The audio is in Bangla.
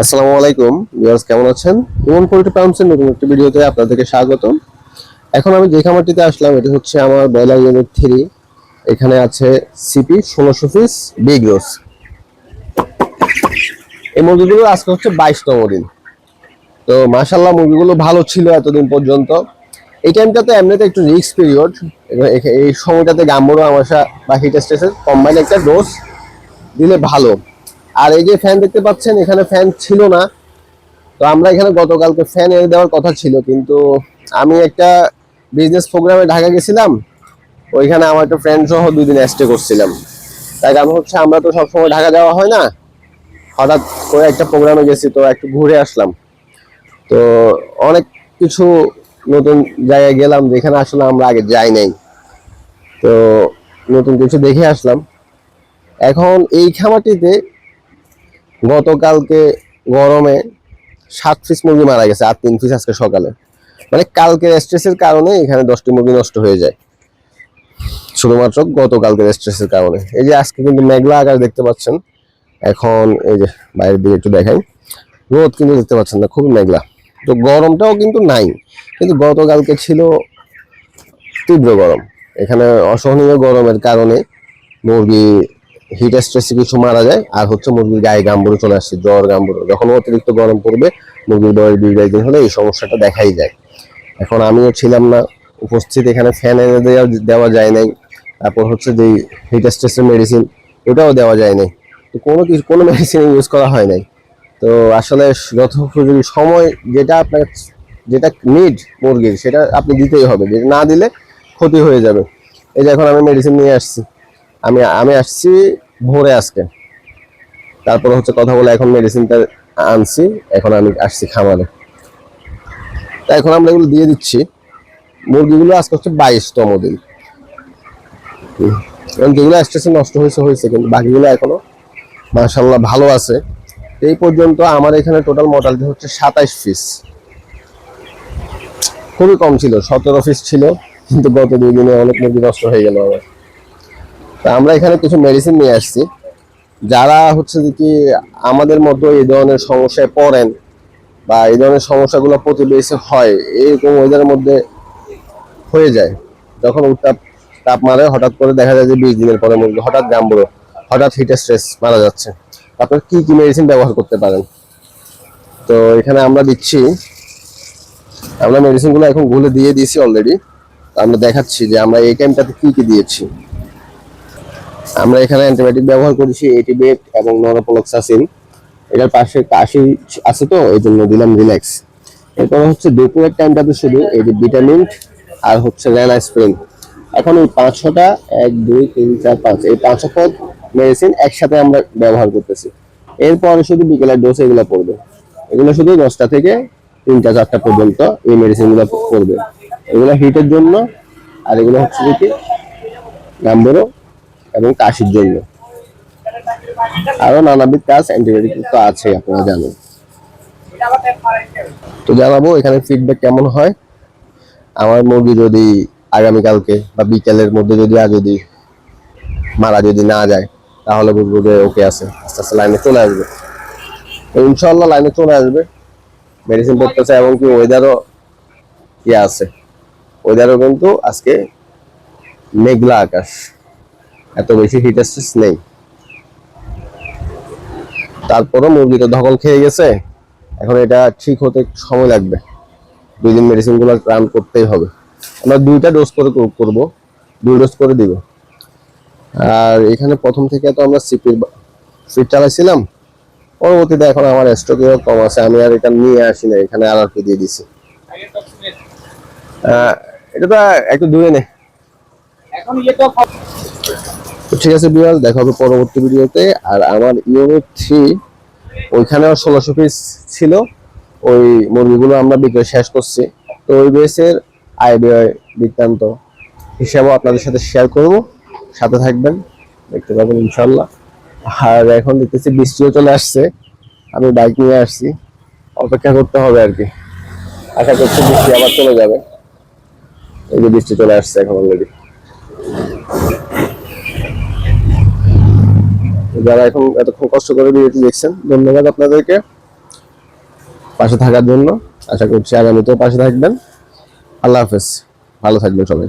আসসালামু আলাইকুম। ভিউয়ার্স, কেমন আছেন? ইমন পোল্ট্রি ফার্মসের নতুন একটি ভিডিওতে আপনাদেরকে স্বাগত এখন আমি যে খামারটিতে আসলাম, এটা হচ্ছে আমার ব্রয়লার ইউনিট থ্রি। এখানে আছে সিপি, ষোলোশো পিস, বিগ রোস এই মুরগিগুলো আজকে হচ্ছে বাইশতম দিন। তো মাশাল্লাহ মুরগিগুলো ভালো ছিল এতদিন পর্যন্ত। এই টাইমটাতে এমনিতে একটু রিস্ক পিরিয়ড এই সময়টাতে গাম্বুরো, আমাশা বা হিট কম্বাইন একটা ডোজ দিলে ভালো। আর এই যে ফ্যান দেখতে পাচ্ছেন, এখানে ফ্যান ছিল না। তো আমরা এখানে গতকালকে ফ্যান এনে দেওয়ার কথা ছিল, কিন্তু আমি একটা বিজনেস প্রোগ্রামে ঢাকা গেছিলাম, ওইখানে আমার একটা ফ্রেন্ড সহ দুই দিন স্টে করছিলাম। তাই কারণ হচ্ছে, আমরা তো সবসময় ঢাকা যাওয়া হয় না। হঠাৎ করে একটা প্রোগ্রামে গেছি, তো একটু ঘুরে আসলাম। তো অনেক কিছু নতুন জায়গায় গেলাম, যেখানে আসলে আমরা আগে যাই নাই। তো নতুন কিছু দেখে আসলাম। এখন এই খামারটিতে গতকালকে গরমে সাত পিস মুরগি মারা গেছে, আর তিন পিস আজকে সকালে। মানে কালকে স্ট্রেসের কারণে এখানে দশটি মুরগি নষ্ট হয়ে যায়। শুধুমাত্র গতকালকের স্ট্রেসের কারণে। এই যে আজকে কিন্তু মেঘলা আকাশ দেখতে পাচ্ছেন। এখন এই যে বাইরের দিকে একটু দেখাই। রোদ কিন্তু দেখতে পাচ্ছেন না, খুবই মেঘলা। তো গরমটাও কিন্তু নাই, কিন্তু গতকালকে ছিল তীব্র গরম। এখানে অসহনীয় গরমের কারণে মুরগি হিট স্ট্রেসে কিছু মারা যায়, আর হচ্ছে মুরগির গায়ে গাম্বুরো চলে আসছে জ্বর, গাম্বুরো। যখন অতিরিক্ত গরম পড়বে, মুরগির বয়স দুই একদিন হলে এই সমস্যাটা দেখাই যায়। এখন আমিও ছিলাম না, উপস্থিত এখানে ফ্যান এনে দেওয়া দেওয়া যায় নাই। তারপর হচ্ছে যে হিট স্ট্রেসের মেডিসিন ওটাও দেওয়া যায় নাই। তো কোনো কিছু, কোনো মেডিসিন ইউজ করা হয় নাই। তো আসলে যথোপযোগী সময় যেটা আপনার, যেটা নিড মুরগির, সেটা আপনি দিতেই হবে। যেটা না দিলে ক্ষতি হয়ে যাবে। এই যে এখন আমি মেডিসিন নিয়ে আসছি। আমি আমি আসছি ভোরে আজকে। তারপর হচ্ছে কথা বলে এখন মেডিসিনটা আনছি, এখন আমি আসছি খামারে। তা এখন আমরা এগুলো দিয়ে দিচ্ছি। মুরগিগুলো আজকে হচ্ছে বাইশতম দিন। এবং যেগুলো স্টেশন নষ্ট হয়েছে হয়েছে, কিন্তু বাকিগুলো এখনও মাশাল্লাহ ভালো আছে। এই পর্যন্ত আমার এখানে টোটাল মর্টালিটি হচ্ছে সাতাইশ পিস খুবই কম ছিল, সতেরো পিস ছিল, কিন্তু গত দুই দিনে অনেক মুরগি নষ্ট হয়ে গেল আমার। আমরা এখানে কিছু মেডিসিন নিয়ে আসছি। যারা হচ্ছে কি আমাদের মতো এই ধরনের সমস্যায় পড়েন বা এই ধরনের সমস্যাগুলো প্রতিবেশী হয়, এরকম ওয়েদারের মধ্যে হয়ে যায়। যখন উত্তাপ তাপ মারে, হঠাৎ করে দেখা যায় যে বিশ দিনের পরে মুরগি হঠাৎ গাম্বুরো হঠাৎ হিট স্ট্রেস মারা যাচ্ছে। আপনার কি কি মেডিসিন ব্যবহার করতে পারেন? তো এখানে আমরা দিচ্ছি। আমরা মেডিসিনগুলো এখন গুলে দিয়ে দিয়েছি অলরেডি আমরা দেখাচ্ছি যে আমরা এই টাইমটাতে কি কি দিয়েছি। আমরা এখানে অ্যান্টিবায়োটিক ব্যবহার করেছি এটিবেট এবং নরোপলক্সাসিন এটার পাশে কাশি আছে তো, এই জন্য দিলাম রিল্যাক্স এরপর হচ্ছে দুপুরের টাইমটাতে শুধু, এই যে ভিটামিন আর হচ্ছে রেনাস্প্রিন এখন এই পাঁচশোটা এক, দুই, তিন, চার, পাঁচ, এই পাঁচশো পদ মেডিসিন একসাথে আমরা ব্যবহার করতেছি। এরপরে শুধু বিকেলের ডোজ এগুলো পড়বে। এগুলো শুধু দশটা থেকে তিনটা, চারটা পর্যন্ত এই মেডিসিনগুলো পড়বে। এগুলো হিটের জন্য, আর এগুলো হচ্ছে কি গাম্বরো এবং কাশির জন্য। আরও নানাবিধ কাজ অ্যান্টিবায়োটিক তো আছে, আপনারা জানেন। তো জানাব এখানে ফিডব্যাক কেমন হয়। আমার মুরগি যদি আগামীকালকে বা বিকেলের মধ্যে যদি আর যদি মারা যদি না যায়, তাহলে বুঝব যে ওকে আছে, আস্তে আস্তে লাইনে চলে আসবে। তো ইনশাল্লাহ লাইনে চলে আসবে। মেডিসিন পড়তেছে এবং কি ওয়েদারও ইয়ে আছে। ওয়েদারও কিন্তু আজকে মেঘলা আকাশ। এত বেশি হিট স্ট্রেস নেই। তারপরও মুরগি তো ধকল খেয়ে গেছে। এখন এটা ঠিক হতে সময় লাগবে। দুই দিন মেডিসিনগুলো রান করতেই হবে। আমরা দুইটা ডোজ করে করব দুই ডোজ করে দিব। আর এখানে প্রথম থেকে তো আমরা সিপির সিট চালাইছিলাম। পরবর্তীতে এখন আমার স্টকেও কম আছে। আমি আর এটা নিয়ে আসি না এখানে আর আর দিয়ে দিছি। এটা তো একটু দূরে নে। এখন ইয়ে তো ঠিক আছে বিয়াল দেখা হবে পরবর্তী ভিডিওতে। আর আমার ইউনিট থ্রি ওইখানেও ষোলোশো পিস ছিল। ওই মুরগিগুলো আমরা বিক্রয় শেষ করছি। তো ওই বেসের আয় ব্যয় বৃত্তান্ত হিসাবও আপনাদের সাথে শেয়ার করব। সাথে থাকবেন, দেখতে পাবেন ইনশাল্লাহ আর এখন দেখতেছি বৃষ্টিও চলে আসছে। আমি বাইক নিয়ে আসছি। অপেক্ষা করতে হবে আর কি। আশা করছি বৃষ্টি আবার চলে যাবে। এই যে বৃষ্টি চলে আসছে এখন অলরেডি যারা এখন এতক্ষণ কষ্ট করে ভিডিওটি দেখছেন, ধন্যবাদ আপনাদেরকে পাশে থাকার জন্য। আশা করছি আগামীতেও পাশে থাকবেন। আল্লাহ হাফেজ। ভালো থাকবেন সবাই।